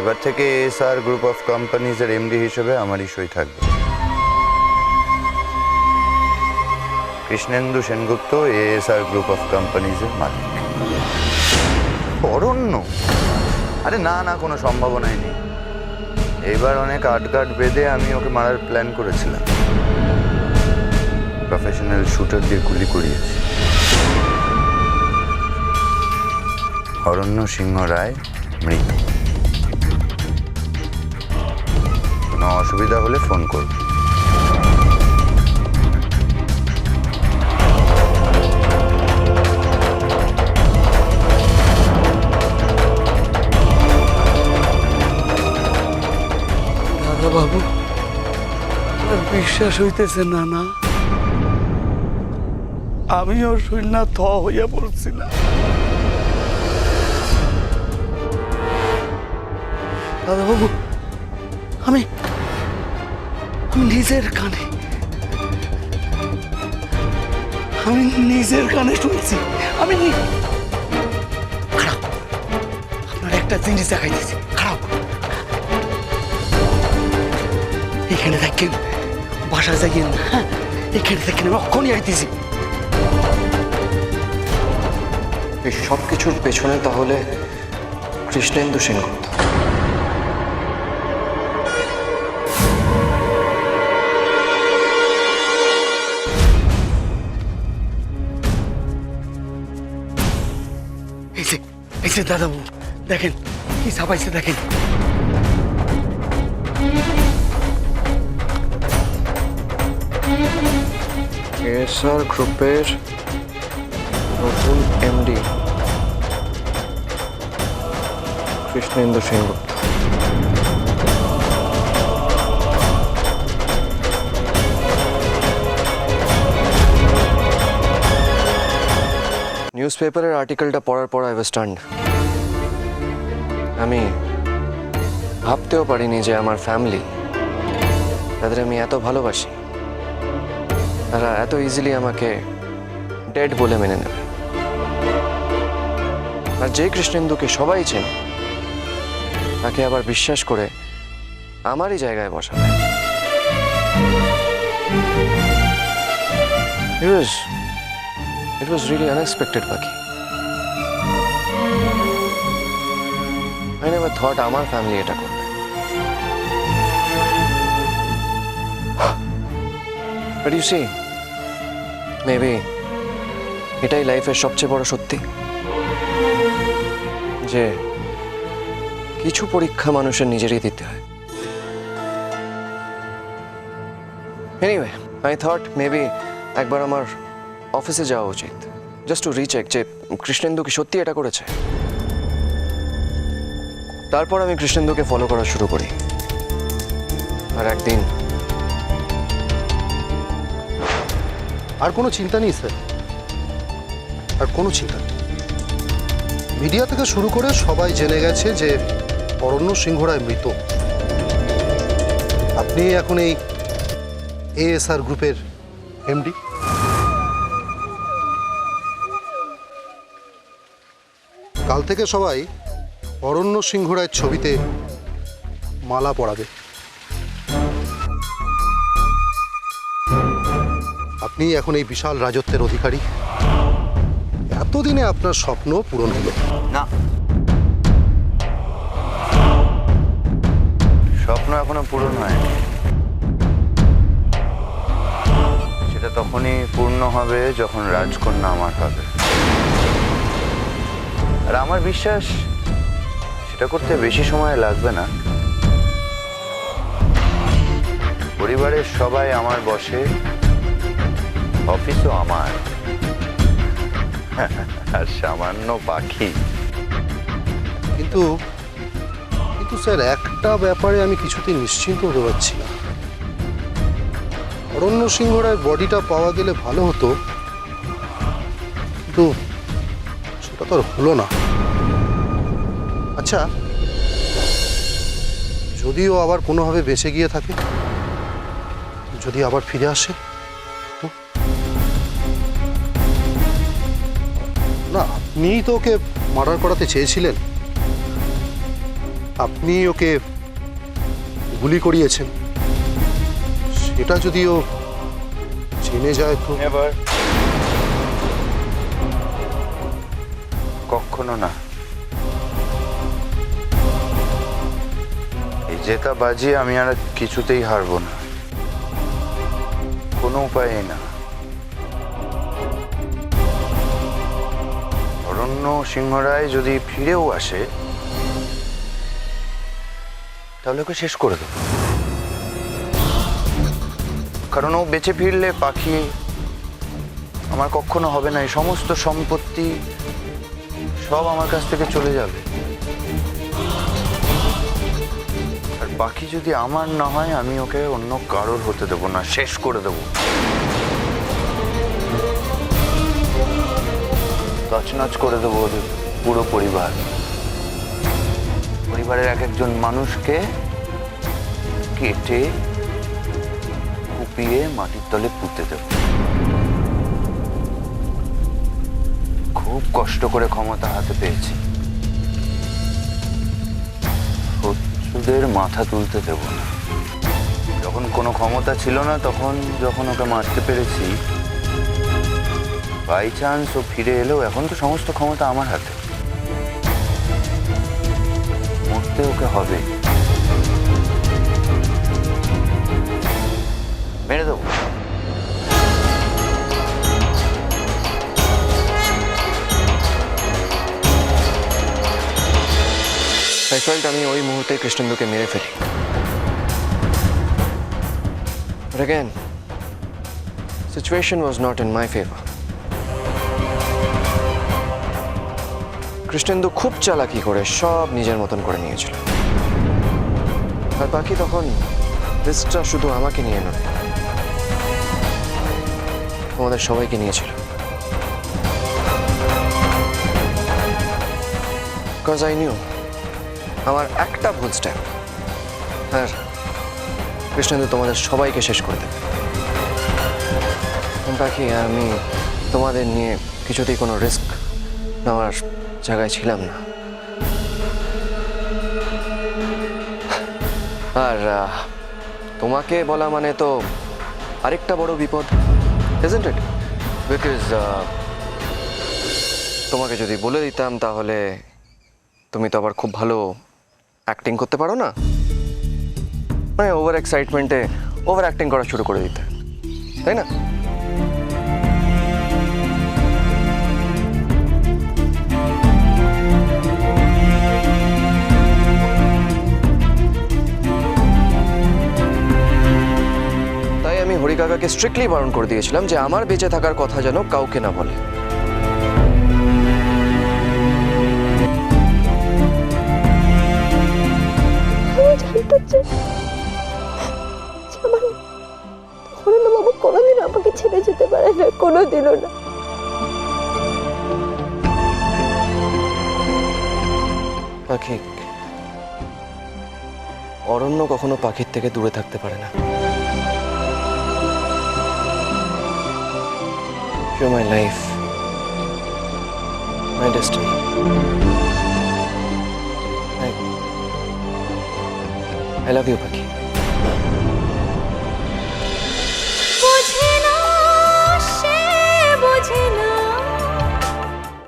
এবার থেকে SR group of কোম্পানিজের এমডি হিসেবে আমারই সই থাকবে। Krishnendu Sengupta ASR group of কোম্পানিজের মালিক। অরণ্য? আরে না না, কোনো সম্ভাবনাই নেই। এবার অনেক আটগাট বেঁধে আমি ওকে মারার প্ল্যান করেছিলাম। প্রফেশনাল শুটার দিয়ে গুলি করিয়েছি। অরণ্য সিংহ রায় মৃত। অসুবিধা হলে ফোন করব। বাবু বিশ্বাস হইতেছে না না? আমিও শুননা থ হইয়া পড়ছিলাম। দাদা বাবু আমি আমি নিজের কানে। আমি নিজের কানে শুনছি। আমি খারাপ। আপনার একটা জিনিস দেখাইতেছি খারাপ। এখানে থাকেন বাসা যাইয়েন হ্যাঁ? এখানে থাকেন আমি অক্ষণই আইতেছি। এই সব কিছুর পেছনে তাহলে কৃষ্ণেন্দু সেনগুপ্ত। এই যে এই যে দাদাবু দেখেন, কি ছাপাইছে দেখেন। এসআর গ্রুপের নতুন এমডি কৃষ্ণেন্দু সেনগুপ্ত। নিউজ পেপারের আর্টিকেলটা পড়ার পর আই স্টান্ড আমি ভাবতেও পারিনি যে আমার ফ্যামিলি তাদের আমি এত ভালোবাসি। তারা এত ইজিলি আমাকে ডেড বলে মেনে নেবে। আর যে কৃষ্ণেন্দুকে সবাই চেনে, তাকে আবার বিশ্বাস করে আমারই জায়গায় বসাবে। It was, really unexpected, Paki. I never thought আমার ফ্যামিলি এটা করবে। But you see, maybe এটাই লাইফের সবচেয়ে বড় সত্যি। যে কিছু পরীক্ষা মানুষের নিজেরই দিতে হয়। এনিওয়ে আই থট মেবি একবার আমার অফিসে যাওয়া উচিত। জাস্ট টু রিচেক যে কৃষ্ণেন্দু কি সত্যি এটা করেছে? তারপর আমি কৃষ্ণেন্দুকে ফলো করা শুরু করি। আর একদিন আর কোনো চিন্তা নেই, স্যার। আর কোনো চিন্তা নেই। মিডিয়া থেকে শুরু করে সবাই জেনে গেছে যে অরণ্য সিংহ রায় মৃত। আপনি এখন এই এএসআর গ্রুপের এমডি কাল থেকে সবাই অরণ্য সিংহ রায়ের ছবিতে মালা পরাবে। আপনি এখন এই বিশাল রাজত্বের অধিকারী। এতদিনে আপনার স্বপ্ন পূরণ হলো। না। স্বপ্ন এখনও পূরণ হয়নি। সেটা তখনই পূর্ণ হবে যখন রাজকন্যা আমার হবে। আর আমার বিশ্বাস, সেটা করতে বেশি সময় লাগবে না। পরিবারের সবাই আমার বসে, অফিসও আমার। আর সামান্য পাখি। কিন্তু কিন্তু স্যার, একটা ব্যাপারে আমি কিছুতেই নিশ্চিন্ত হতে পারছি না। অরণ্য সিংহ রায়ের বডিটা পাওয়া গেলে ভালো হতো, কিন্তু সেটা তো আর হলো না। আচ্ছা যদিও আবার কোনোভাবে বেঁচে গিয়ে থাকে, যদি আবার ফিরে আসে? না আপনিই তো ওকে মার্ডার করাতে চেয়েছিলেন। আপনি ওকে গুলি করিয়েছেন। সেটা যদি ও জেনে যায় তো? কখনো না। জেতা বাজি আমি আর কিছুতেই হারবো না। কোনো উপায় না। অরণ্য সিংহরায় যদি ফিরেও আসে, তাহলে ওকে শেষ করে দেবো। কারণ ও বেঁচে ফিরলে পাখি আমার কখনো হবে না। এই সমস্ত সম্পত্তি সব আমার কাছ থেকে চলে যাবে। পাখি যদি আমার না হয়, আমি ওকে অন্য কারোর হতে দেবো না, শেষ করে দেবো। তছনছ করে দেবো ওদের পুরো পরিবার। পরিবারের এক একজন মানুষকে কেটে কুপিয়ে মাটির তলে পুঁতে দেব। খুব কষ্ট করে ক্ষমতা হাতে পেয়েছি। শত্রুদের মাথা তুলতে দেব না। যখন কোনো ক্ষমতা ছিল না, তখন যখন ওকে মারতে পেরেছি বাই চান্স ও ফিরে এলেও এখন তো সমস্ত ক্ষমতা আমার হাতে। মরতে ওকে হবে। মেরে দেবো। আই আমি ওই মুহূর্তে কৃষ্ণেন্দুকে মেরে ফেলি। But again, situation was not in my favor. Krishnendu খুব চালাকি করে সব নিজের মতন করে নিয়েছিল। আর বাকি তখন রিস্কটা শুধু আমাকে নিয়ে নয় তোমাদের সবাইকে নিয়েছিল। বিকজ আই নিউ আমার একটা ভুল স্টেপ আর কৃষ্ণেন্দু তোমাদের সবাইকে শেষ করে দেবে। বাকি আমি তোমাদের নিয়ে কিছুতেই কোনো রিস্ক নেওয়ার জায়গায় ছিলাম না। আর তোমাকে বলা মানে তো আরেকটা বড় বিপদ it? বিকজ তোমাকে যদি বলে দিতাম তাহলে তুমি তো আবার খুব ভালো অ্যাক্টিং করতে পারো না? মানে ওভার এক্সাইটমেন্টে ওভার অ্যাক্টিং করা শুরু করে দিতে। তাই না? তাই আমি হরিকাকাকে স্ট্রিক্টলি বারণ করে দিয়েছিলাম যে আমার বেঁচে থাকার কথা যেন কাউকে না বলে। আমার কোনোদিন আমাকে ছেড়ে যেতে পারে না, কোনোদিনও না। পাখি, অরণ্য কখনো পাখির থেকে দূরে থাকতে পারে না। You my life my destiny I love you পাখি বোঝে না সে বোঝে না